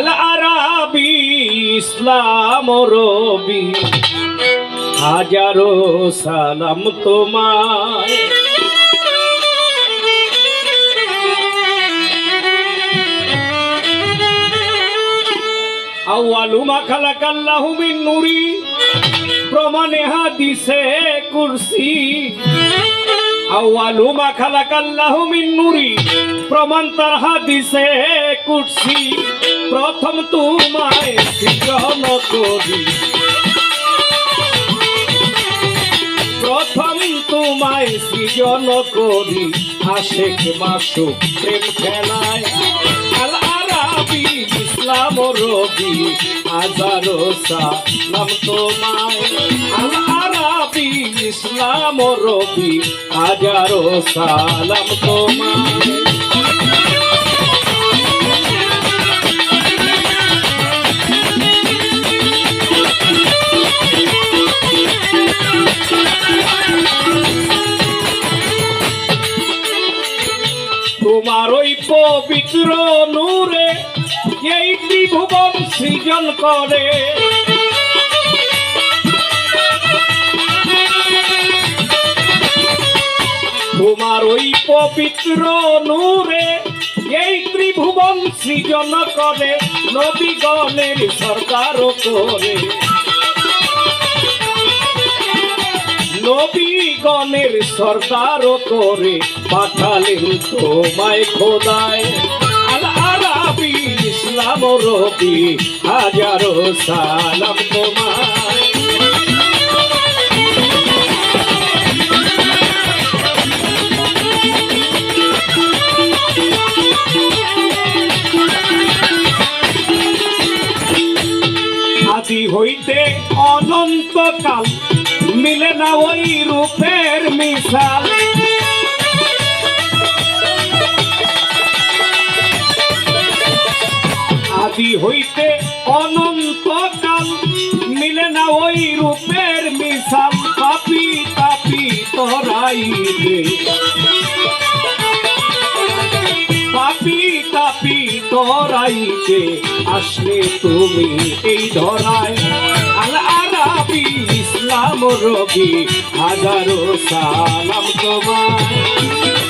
আল আরাবি, ইসলাম রবি। হাজারো সালাম তোমায়। আউয়ালু মা খালাকাল্লাহু মিন নূরি, প্রমাণে হাদিসে কুরসি। আউয়ালু মা খালাকাল্লাহু মিন নূরি। প্রমাণ তার হাদিসে কুরসি প্রথম তোমায় সৃজন করি প্রথম তোমায় সৃজন করি আশেক মাসুক প্রেম খেলায়। আল আরাবি ইসলাম রবি। হাজারো সালাম তোমায়। আল আরাবি ইসলাম রবি হাজারো সালাম তোমায়। তোমার ওই পবিত্র নূরে এই ত্রিভুবন সৃজন করে। পবিত্র নূরে, এই ত্রিভুবন সৃজন করে, নবীগণের সরকার করে নবীগণের সর্দার করে পাঠালেন তোমায় খোদায়। আল ইসলাম রবি হাজারো সালাম তোমায়। আদি হইতে অনন্তকাল। মিলে না ওই রূপের মিশাল। আদি হইতে অনন্তকাল, মিলে না ওই রূপের মিশাল। পাপি পাপি তোরাইলে পাপি তাপি তরাইতে আসলে তুমি এই ধরায়। আল আরাবি ইসলাম রবি হাজারো সালাম তোমায়।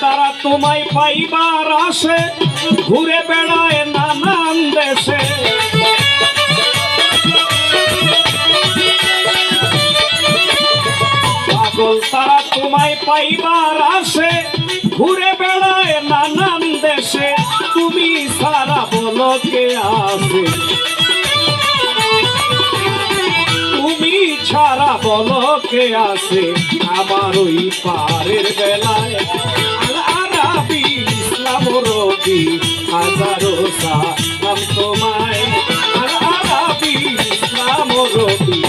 তারা তোমায় পাইবার আসে, ঘুরে বেড়ায় নানান দেশে। তারা তোমায় পাইবার আসে, ঘুরে বেড়ায় নানান দেশে। তুমি সারা বলো কে আসে। তুমি ছাড়া বলো কে আসে আমার ওই পারের বেলায়। রবি হাজারো সালাম তোমায়। আল আরাবি ইসলাম রবি